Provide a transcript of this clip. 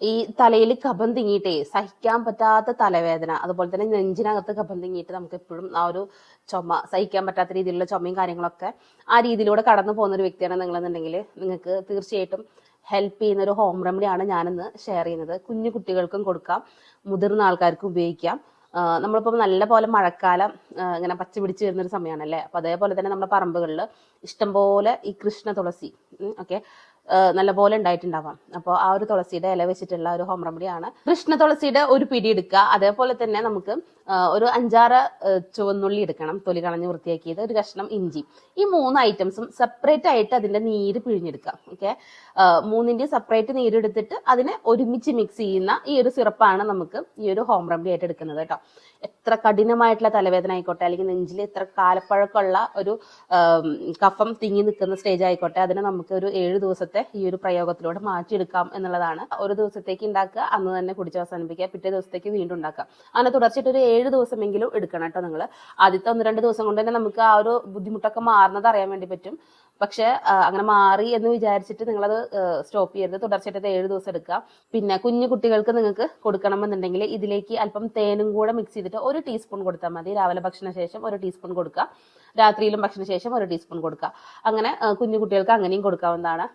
ഈ തലയിൽ കപം തിങ്ങിയിട്ടേ സഹിക്കാൻ പറ്റാത്ത തലവേദന. അതുപോലെ തന്നെ നെഞ്ചിനകത്ത് കപം തിങ്ങിയിട്ട് നമുക്ക് എപ്പോഴും ആ ഒരു ചുമ സഹിക്കാൻ പറ്റാത്ത രീതിയിലുള്ള ചുമയും കാര്യങ്ങളൊക്കെ ആ രീതിയിലൂടെ കടന്നു പോകുന്ന ഒരു വ്യക്തിയാണ് നിങ്ങളെന്നുണ്ടെങ്കിൽ നിങ്ങൾക്ക് തീർച്ചയായിട്ടും ഹെൽപ്പ് ചെയ്യുന്ന ഒരു ഹോം റെമഡിയാണ് ഞാനിന്ന് ഷെയർ ചെയ്യുന്നത്. കുഞ്ഞു കുട്ടികൾക്കും കൊടുക്കാം മുതിർന്ന ആൾക്കാർക്കും ഉപയോഗിക്കാം. നമ്മളിപ്പോൾ നമ്മളിപ്പം നല്ല പോലെ മഴക്കാലം ഇങ്ങനെ പച്ച പിടിച്ച് വരുന്നൊരു സമയമാണല്ലേ? അപ്പൊ അതേപോലെ തന്നെ നമ്മുടെ പറമ്പുകളിൽ ഇഷ്ടംപോലെ ഈ കൃഷ്ണ തുളസി ഓക്കെ നല്ലപോലെ ഉണ്ടായിട്ടുണ്ടാവാം. അപ്പോൾ ആ ഒരു തുളസിയുടെ ഇല വെച്ചിട്ടുള്ള ഒരു ഹോം റെമഡിയാണ് കൃഷ്ണ തുളസിയുടെ ഒരു പിടി എടുക്കുക. അതേപോലെ തന്നെ നമുക്ക് ഒരു അഞ്ചാറ് ചുവന്നുള്ളി എടുക്കണം. തൊലി കളഞ്ഞ് വൃത്തിയാക്കിയത് ഒരു കഷ്ണം ഇഞ്ചി. ഈ മൂന്ന് ഐറ്റംസും സെപ്പറേറ്റ് ആയിട്ട് അതിന്റെ നീര് പിഴിഞ്ഞെടുക്കാം ഓക്കെ മൂന്നിന്റെ സെപ്പറേറ്റ് നീരെടുത്തിട്ട് അതിനെ ഒരുമിച്ച് മിക്സ് ചെയ്യുന്ന ഈ ഒരു സിറപ്പാണ് നമുക്ക് ഈ ഒരു ഹോം റെമഡി ആയിട്ട് എടുക്കുന്നത് കേട്ടോ. എത്ര കഠിനമായിട്ടുള്ള തലവേദന ആയിക്കോട്ടെ അല്ലെങ്കിൽ നെഞ്ചിൽ എത്ര കാലപ്പഴക്കമുള്ള ഒരു കഫം തിങ്ങി നിൽക്കുന്ന സ്റ്റേജ് ആയിക്കോട്ടെ അതിനെ നമുക്ക് ഒരു ഏഴ് ദിവസത്തെ ഈ ഒരു പ്രയോഗത്തിലൂടെ മാറ്റിയെടുക്കാം എന്നുള്ളതാണ്. ഒരു ദിവസത്തേക്ക് ഉണ്ടാക്കുക അന്ന് തന്നെ കുടിച്ച് അവസാനിപ്പിക്കുക പിറ്റേ ദിവസത്തേക്ക് വീണ്ടും ഉണ്ടാക്കുക. അങ്ങനെ തുടർച്ചയായിട്ട് ഒരു ദിവസമെങ്കിലും എടുക്കണം കേട്ടോ നിങ്ങൾ ആദ്യത്തെ ഒന്ന് രണ്ട് ദിവസം കൊണ്ട് തന്നെ നമുക്ക് ആ ഒരു ബുദ്ധിമുട്ടൊക്കെ മാറുന്നത് അറിയാൻ വേണ്ടി പറ്റും. പക്ഷെ അങ്ങനെ മാറി എന്ന് വിചാരിച്ചിട്ട് നിങ്ങളത് സ്റ്റോപ്പ് ചെയ്യരുത്. തുടർച്ചയായിട്ട് ഏഴ് ദിവസം എടുക്കുക. പിന്നെ കുഞ്ഞു കുട്ടികൾക്ക് നിങ്ങൾക്ക് കൊടുക്കണമെന്നുണ്ടെങ്കിൽ ഇതിലേക്ക് അല്പം തേനും കൂടെ മിക്സ് ചെയ്തിട്ട് ഒരു ടീസ്പൂൺ കൊടുത്താൽ മതി. രാവിലെ ഭക്ഷണ ശേഷം ഒരു ടീസ്പൂൺ കൊടുക്കുക. രാത്രിയിലും ഭക്ഷണ ശേഷം ഒരു ടീസ്പൂൺ കൊടുക്കുക. അങ്ങനെ കുഞ്ഞു കുട്ടികൾക്ക് അങ്ങനെയും കൊടുക്കാവുന്നതാണ്.